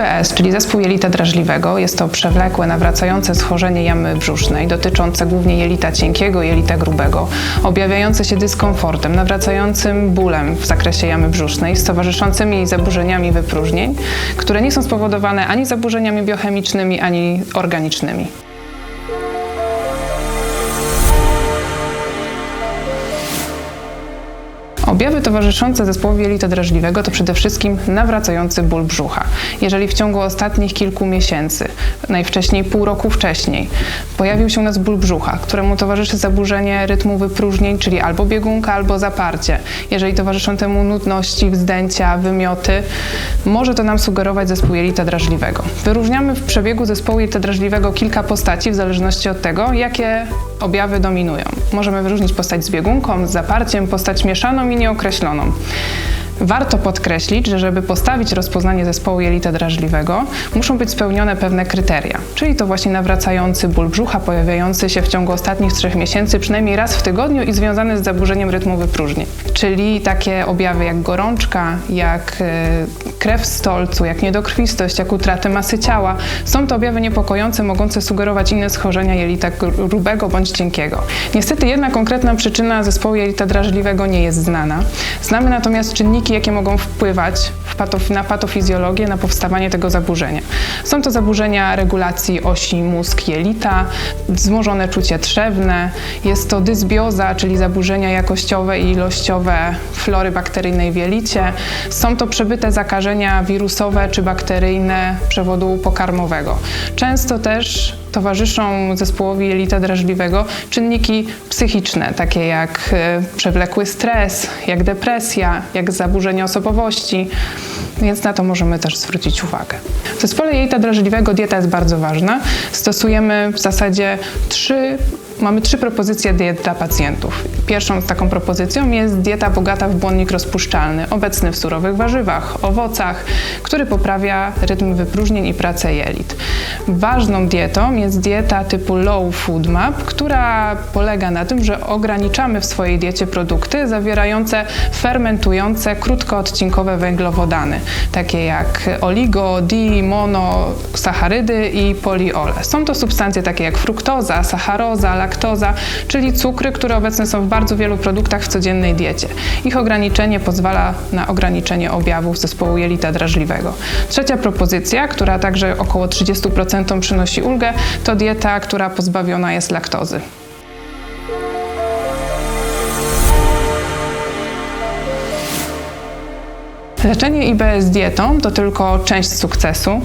IBS, czyli zespół jelita drażliwego, jest to przewlekłe, nawracające schorzenie jamy brzusznej, dotyczące głównie jelita cienkiego, jelita grubego, objawiające się dyskomfortem, nawracającym bólem w zakresie jamy brzusznej, z towarzyszącymi zaburzeniami wypróżnień, które nie są spowodowane ani zaburzeniami biochemicznymi, ani organicznymi. Objawy towarzyszące zespołowi jelita drażliwego to przede wszystkim nawracający ból brzucha. Jeżeli w ciągu ostatnich kilku miesięcy, najwcześniej pół roku wcześniej, pojawił się u nas ból brzucha, któremu towarzyszy zaburzenie rytmu wypróżnień, czyli albo biegunka, albo zaparcie. Jeżeli towarzyszą temu nudności, wzdęcia, wymioty, może to nam sugerować zespół jelita drażliwego. Wyróżniamy w przebiegu zespołu jelita drażliwego kilka postaci w zależności od tego, jakie objawy dominują. Możemy wyróżnić postać z biegunką, z zaparciem, postać mieszaną i nieokreśloną. Warto podkreślić, że żeby postawić rozpoznanie zespołu jelita drażliwego, muszą być spełnione pewne kryteria, czyli to właśnie nawracający ból brzucha pojawiający się w ciągu ostatnich trzech miesięcy przynajmniej raz w tygodniu i związany z zaburzeniem rytmu wypróżnień. Czyli takie objawy jak gorączka, jak e, krew w stolcu, jak niedokrwistość, jak utraty masy ciała. Są to objawy niepokojące, mogące sugerować inne schorzenia jelita grubego bądź cienkiego. Niestety jedna konkretna przyczyna zespołu jelita drażliwego nie jest znana. Znamy natomiast czynniki czynniki, jakie mogą wpływać patof na patofizjologię, na powstawanie tego zaburzenia. Są to zaburzenia regulacji osi mózg-jelita, wzmożone czucie trzewne, jest to dysbioza, czyli zaburzenia jakościowe i ilościowe flory bakteryjnej w jelicie, są to przebyte zakażenia wirusowe czy bakteryjne przewodu pokarmowego. Często też towarzyszą zespołowi jelita drażliwego czynniki psychiczne, takie jak e, przewlekły stres, jak depresja, jak zaburzenia osobowości, więc na to możemy też zwrócić uwagę. W zespole jelita drażliwego dieta jest bardzo ważna. Stosujemy w zasadzie trzy Mamy trzy propozycje diet dla pacjentów. Pierwszą taką propozycją jest dieta bogata w błonnik rozpuszczalny, obecny w surowych warzywach, owocach, który poprawia rytm wypróżnień i pracę jelit. Ważną dietą jest dieta typu Low Food Map, która polega na tym, że ograniczamy w swojej diecie produkty zawierające fermentujące, krótkoodcinkowe węglowodany, takie jak oligo, di, mono, sacharydy i poliole. Są to substancje takie jak fruktoza, sacharoza, laktoza, czyli cukry, które obecne są w bardzo wielu produktach w codziennej diecie. Ich ograniczenie pozwala na ograniczenie objawów zespołu jelita drażliwego. Trzecia propozycja, która także około 30% przynosi ulgę, to dieta, która pozbawiona jest laktozy. Leczenie IBS dietą to tylko część sukcesu.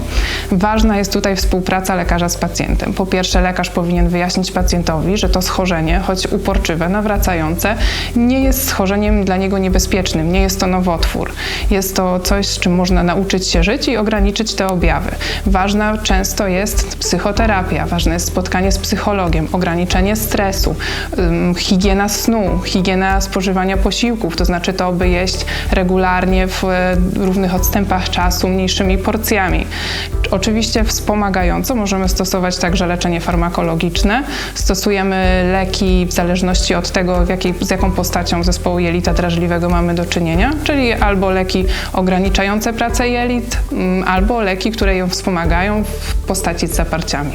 Ważna jest tutaj współpraca lekarza z pacjentem. Po pierwsze, lekarz powinien wyjaśnić pacjentowi, że to schorzenie, choć uporczywe, nawracające, nie jest schorzeniem dla niego niebezpiecznym, nie jest to nowotwór. Jest to coś, z czym można nauczyć się żyć i ograniczyć te objawy. Ważna często jest psychoterapia, ważne jest spotkanie z psychologiem, ograniczenie stresu, higiena snu, higiena spożywania posiłków, to znaczy to, by jeść regularnie w równych odstępach czasu, mniejszymi porcjami. Oczywiście wspomagająco możemy stosować także leczenie farmakologiczne. Stosujemy leki w zależności od tego, jakiej, z jaką postacią zespołu jelita drażliwego mamy do czynienia, czyli albo leki ograniczające pracę jelit, mm, albo leki, które ją wspomagają w postaci z zaparciami.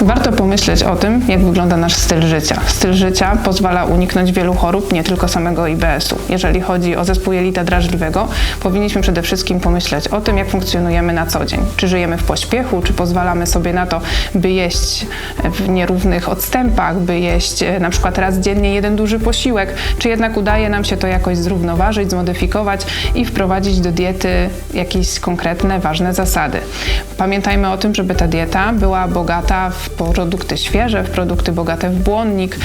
Warto pomyśleć o tym, jak wygląda nasz styl życia. Styl życia pozwala uniknąć wielu chorób, nie tylko samego IBS-u. Jeżeli chodzi o zespół jelita drażliwego, powinniśmy przede wszystkim pomyśleć o tym, jak funkcjonujemy na co dzień. Czy żyjemy w pośpiechu, czy pozwalamy sobie na to, by jeść w nierównych odstępach, by jeść e, na przykład raz dziennie jeden duży posiłek, czy jednak udaje nam się to jakoś zrównoważyć, zmodyfikować i wprowadzić do diety jakieś konkretne, ważne zasady. Pamiętajmy o tym, żeby ta dieta była bogata w produkty świeże, w produkty bogate w błonnik.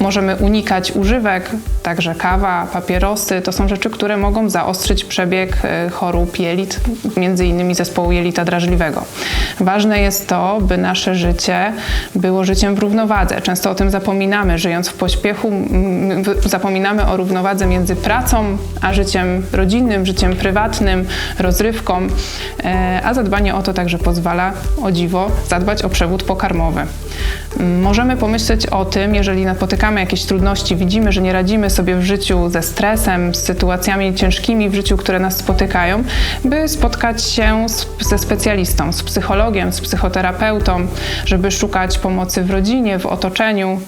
Możemy unikać używek, także kawa, papierosy. To są rzeczy, które mogą zaostrzyć przebieg e, chorób jelit, między innymi zespołu jelita drażliwego. Ważne jest to, by nasze życie było życiem w równowadze. Często o tym zapominamy, żyjąc w pośpiechu, zapominamy o równowadze między pracą a życiem rodzinnym, życiem prywatnym, rozrywką, e, a zadbanie o to także pozwala, o dziwo, zadbać o przewód pokarmowy. Możemy pomyśleć o tym, jeżeli napotykamy jakieś trudności, widzimy, że nie radzimy sobie w życiu ze stresem, z sytuacjami ciężkimi w życiu, które nas spotykają, by spotkać się z, ze specjalistą, z psychologiem, z psychoterapeutą, żeby szukać pomocy w rodzinie, w otoczeniu,